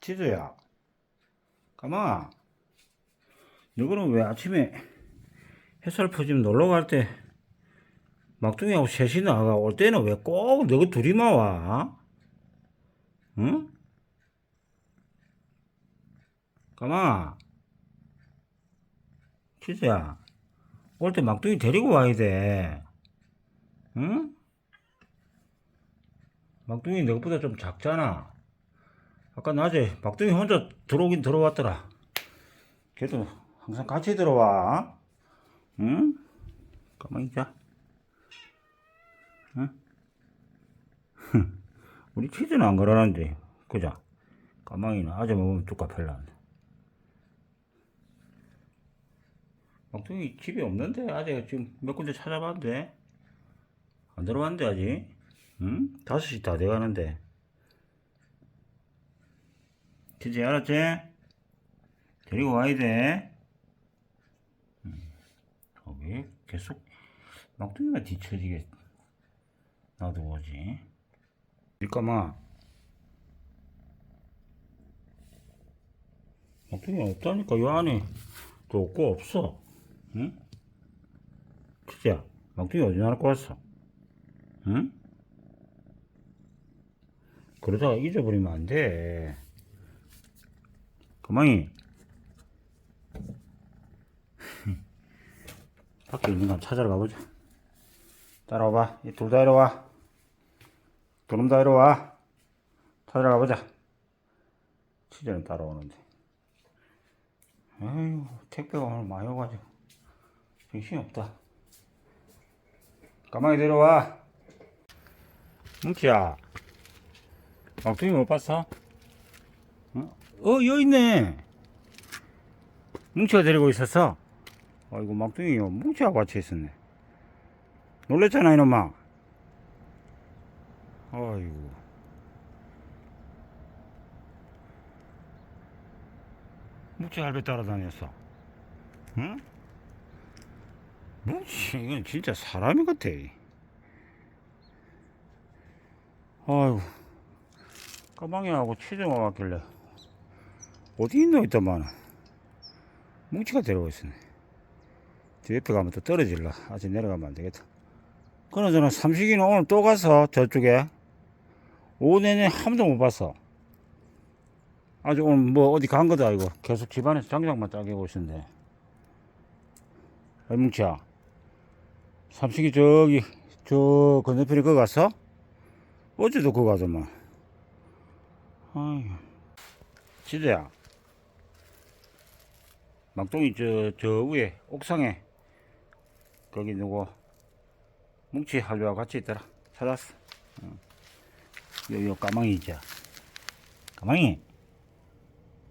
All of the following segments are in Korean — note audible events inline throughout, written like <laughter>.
치즈야. 가만. 너희는 왜 아침에 햇살 퍼지면 놀러 갈 때 막둥이하고 셋이 나가 올 때는 왜 꼭 너희 둘이만 와? 응? 가만. 치즈야. 올 때 막둥이 데리고 와야 돼. 응? 막둥이 너보다 좀 작잖아. 아까 낮에 막둥이 혼자 들어오긴 들어왔더라. 걔도 항상 같이 들어와. 응? 가만히 있자. 응? <laughs> 우리 치즈는 안 그러는데, 그자? 가만히는 아재 먹으면 뚝까펠란데. 막둥이 집에 없는데, 아재 지금 몇 군데 찾아봤는데. 안 들어왔는데, 아직. 응? 다섯 시 다 돼가는데. 치즈 알았지? 데리고 와야 돼. 음. 어, 왜 계속 막둥이가 뒤처지게 놔두고지? 잠깐만. 막둥이 없다니까, 요 안에 또 없고 없어. 응? 치즈야, 막둥이 어디 나갈 거 왔어? 응? 그러다가 잊어버리면 안 돼. 가만히. <laughs> 밖에 있는 거 찾아러 가보자. 따라와봐. 이 둘 다 이리 와. 두놈 다 이리 와. 찾아러 가보자. 치즈는 따라오는데. 아유, 택배가 오늘 많이 오가지고. 정신이 없다. 가만히 내려와. 뭉치야. 막둥이 못 봤어? 어, 어, 여기 있네. 뭉치가 데리고 있었어. 아이고, 막둥이 뭉치하고 같이 있었네. 놀랬잖아, 이놈아. 아이고. 뭉치 할배 따라다녔어. 응? 뭉치, 이건 진짜 사람이 같아. 아이고. 까망이하고 치즈가 왔길래 어디 있노 있더만. 뭉치가 데려고 있었네. 저 옆에 가면 또 떨어질라. 아직 내려가면 안 되겠다. 그나저나 삼식이는 오늘 또 가서 저쪽에 오후 내내 한 번도 못 봤어 아주 오늘 뭐 어디 간 것도 아니고 계속 집안에서 장작만 짜게 있는데. 아이 뭉치야. 삼식이 저기 저 건너편에 거 갔어? 어제도 그거 가더만. 아이, 지도야. 막둥이 저, 저 위에, 옥상에, 거기 누구, 뭉치 할배와 같이 있더라. 찾았어. 응. 요, 요 까망이 있자. 까망이.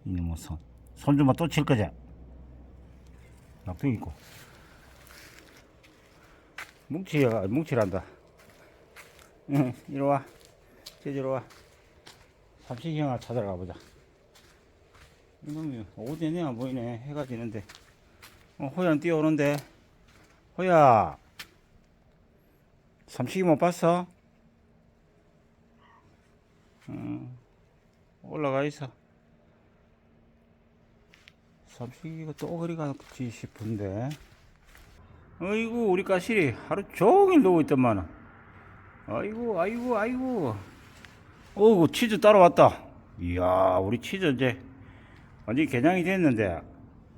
이놈의 손. 손 주면 또칠 거지? 막둥이 있고. 뭉치가, 뭉치란다. 응, 이리 와. 제주로 와. 삼식이 형아 찾아가 보자. 이놈이 어디 내안 보이네. 해가 지는데. 어, 호야는 뛰어오는데. 호야. 삼식이 못 봤어? 음, 올라가 있어. 삼식이가 또 그리 가지 싶은데. 어이구, 우리 까실이 하루 종일 누워 있더만. 아이고, 아이고, 아이고. 어우 치즈 따라왔다 이야 우리 치즈 이제 완전히 개냥이 됐는데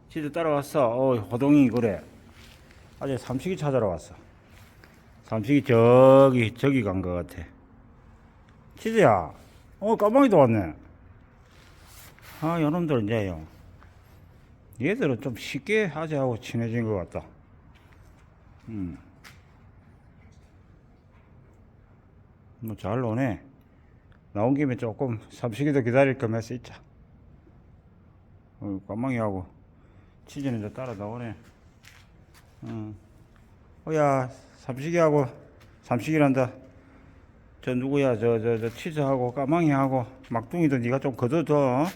치즈 따라왔어 어 호동이 그래. 아재 삼식이 찾아러 왔어. 삼식이 저기 저기 간 것 같아. 치즈야 어 까망이도 왔네. 아 요놈들 이제요 얘들은 좀 쉽게 아재하고 친해진 것 같다. 음. 뭐 잘 노네. 나온 김에 조금 삼식이도 기다릴 거면서 있자. 어, 까망이하고 치즈는 이제 따라 나오네. 응. 어 야 삼식이하고 삼식이란다. 저 누구야 저 저 저 치즈하고 까망이하고 막둥이도 네가 좀 거둬둬.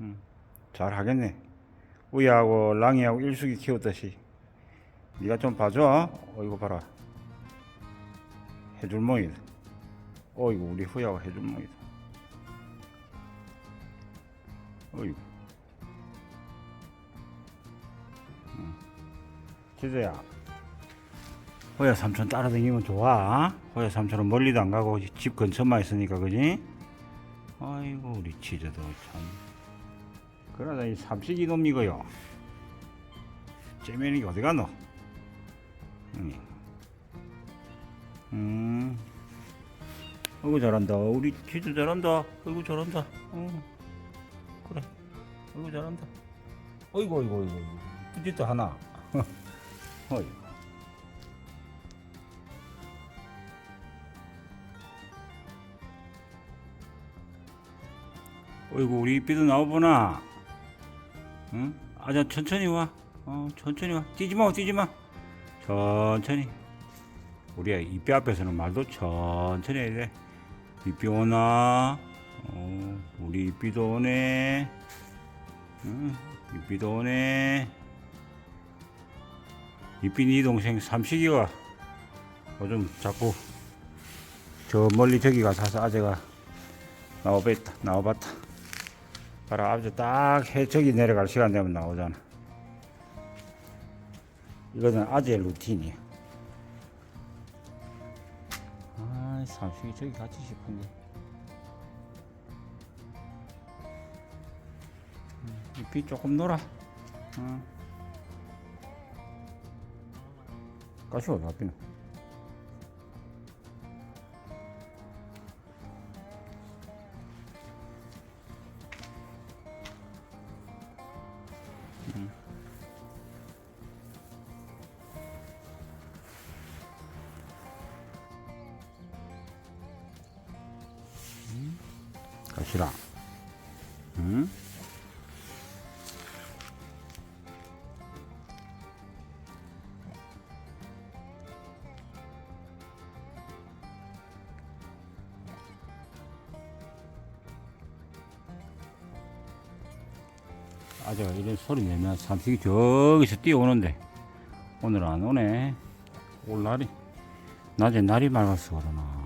응. 잘 하겠네. 우야하고 랑이하고 일숙이 키웠듯이 네가 좀 봐줘. 어 이거 봐라. 해줄 모이다. 어이구 우리 후야가 해준 모이다 어이구. 지수야. 호야 삼촌 따라다니면 좋아. 호야 삼촌은 멀리도 안 가고 집 근처만 있으니까 그지? 아이고 우리 치즈도 참. 그러다 이 삼식이 놈이고요. 째면이 어디 가노? 응. 음. 어이구 잘한다. 우리 치즈 잘한다. 어이구 잘한다. 응. 그래. 어이구 잘한다. 어이구 어이구 어이구. 그짓도 하나. <laughs> 어이구. 어이구 우리 이삐도 나오보나? 응? 아자 천천히 와. 어, 천천히 와. 뛰지마 뛰지마. 천천히. 우리 이삐 앞에서는 말도 천천히 해야 돼. 이삐 오나? 어, 우리 이삐도 오네. 응? 이삐도 오네 이삐 네 동생 삼식이가 요즘 자꾸 저 멀리 저기 가서 아재가 나와봤다 나와봤다. 봐라 아버지 딱해 저기 내려갈 시간 되면 나오잖아. 이거는 아재의 루틴이야. 아 삼식이 저기 같이 싶은데. 음, 잎이 조금 놀아. 어. 가시 어디 갔비노 가시라. 응? 아저가 이런 소리 내면 삼식이 저기서 뛰어오는데 오늘 안 오네. 올 날이 낮에 날이 맑아서 그러나.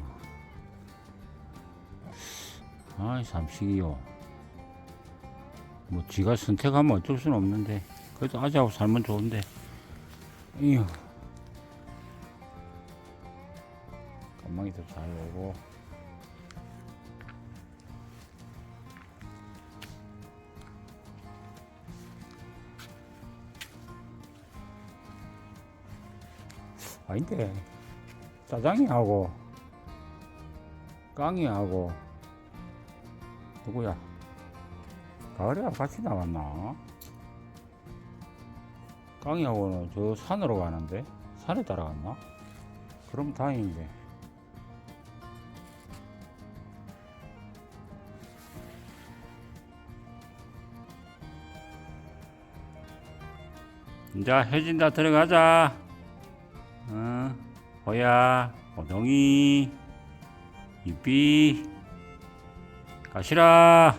아이 삼식이요. 뭐 지가 선택하면 어쩔 수는 없는데 그래도 아재하고 살면 좋은데 이휴 까망이도 잘 오고 아닌데 짜장이하고 깡이하고 누구야? 가을이하고 같이 나왔나? 깡이하고는 저 산으로 가는데 산에 따라갔나? 그럼 다행인데 이제 해진다 들어가자 응 호야 호동이 이삐 가시라.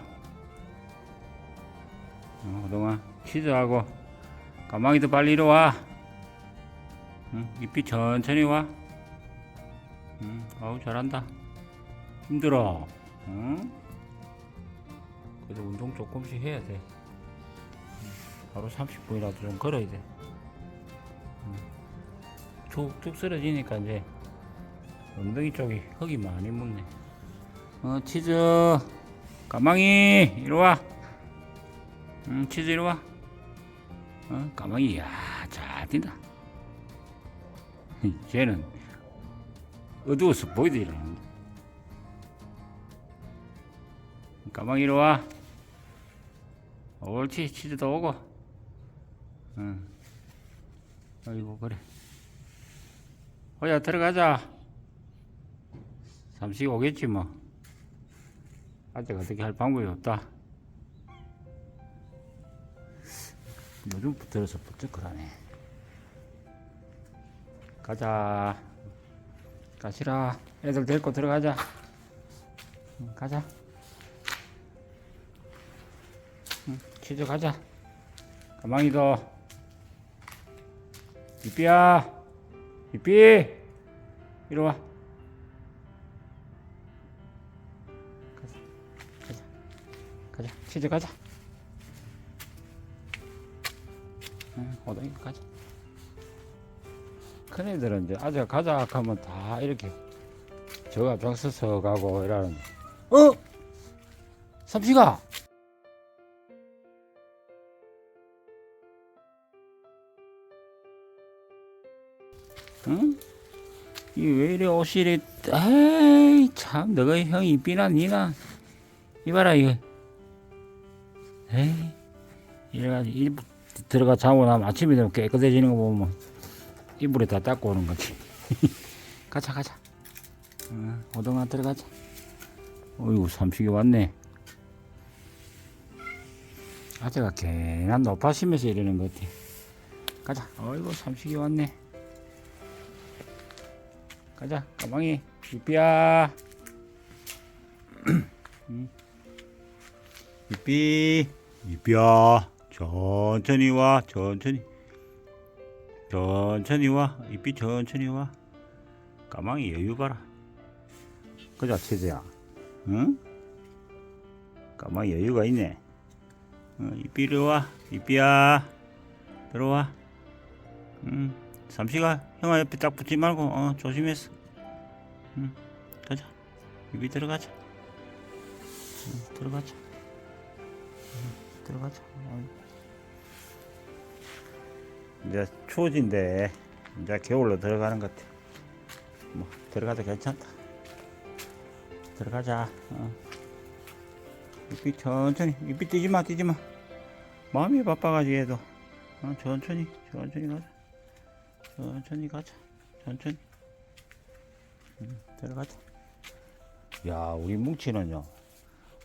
어, 그동안 치즈하고 까마귀도 빨리 이리 와. 응, 잎이 천천히 와. 응, 아우 잘한다. 힘들어. 응? 그래도 운동 조금씩 해야 돼. 응, 바로 30분이라도 좀 걸어야 돼. 응. 툭툭 쓰러지니까 이제 엉덩이 쪽이 흙이 많이 묻네. 어, 치즈. 까망이 이리 와. 응, 치즈 이리 와. 어, 까망이 야 잘 뛴다. <laughs> 쟤는 어두워서 보이지 이러는데. 까망이 이리 와. 옳지 치즈도 오고. 응. 아이고 그래. 호야 들어가자. 잠시 오겠지 뭐. 아직 어떻게 할 방법이 없다. 요즘 들어서 부쩍그러네. 가자. 가시라. 애들 데리고 들어가자. 응, 가자. 응, 치즈 가자. 가망이도. 이삐야. 이삐. 이리 와. 가자. 치즈 가자. 응, 호동이 가자. 큰 애들은 이제 아재가 가자 하면 다 이렇게 저 앞장서서 가고 이러는데. 어? 삼시가! 응? 이왜 이래 옷이 에이 참 너가 형이 이삐나 니나? 이봐라 이거. 에이 이래가지고 일 들어가 자고 나면 아침에 되면 깨끗해지는 거 보면 이불에 다 닦고 오는 거지. <laughs> 가자 가자. 응, 오동아 들어가자. 어이구 삼식이 왔네. 아재가 괜한 높아심에서 이러는 것 같아. 가자. 어이구 삼식이 왔네 가자. 까망이 이삐야. 응. 이삐 이삐야. 천천히 와 천천히. 천천히 와 이삐 천천히 와. 까망이 여유 봐라. 그자 체제야. 응? 까망이 여유가 있네. 어, 이삐로 와 이삐야. 들어와. 응 삼시가 형아 옆에 딱 붙지 말고 어 조심해서. 응 가자. 이삐 들어가자. 응, 들어가자. 응, 들어가자. 어이. 이제 추워진데 이제 겨울로 들어가는 것 같아. 뭐 들어가도 괜찮다. 들어가자. 어. 이삐 천천히 이삐 뛰지마 뛰지마. 마음이 바빠가지고 얘도. 어, 천천히 천천히 가자 천천히 가자. 천천히. 응, 들어가자. 야 우리 뭉치는요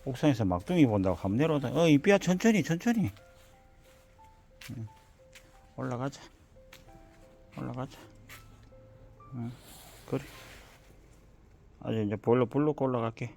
옥상에서 막둥이 본다고 한번 내려오다 어 이삐야 천천히 천천히. 응. 올라가자. 올라가자. 응. 그래. 아주 이제 볼로 불러 올라갈게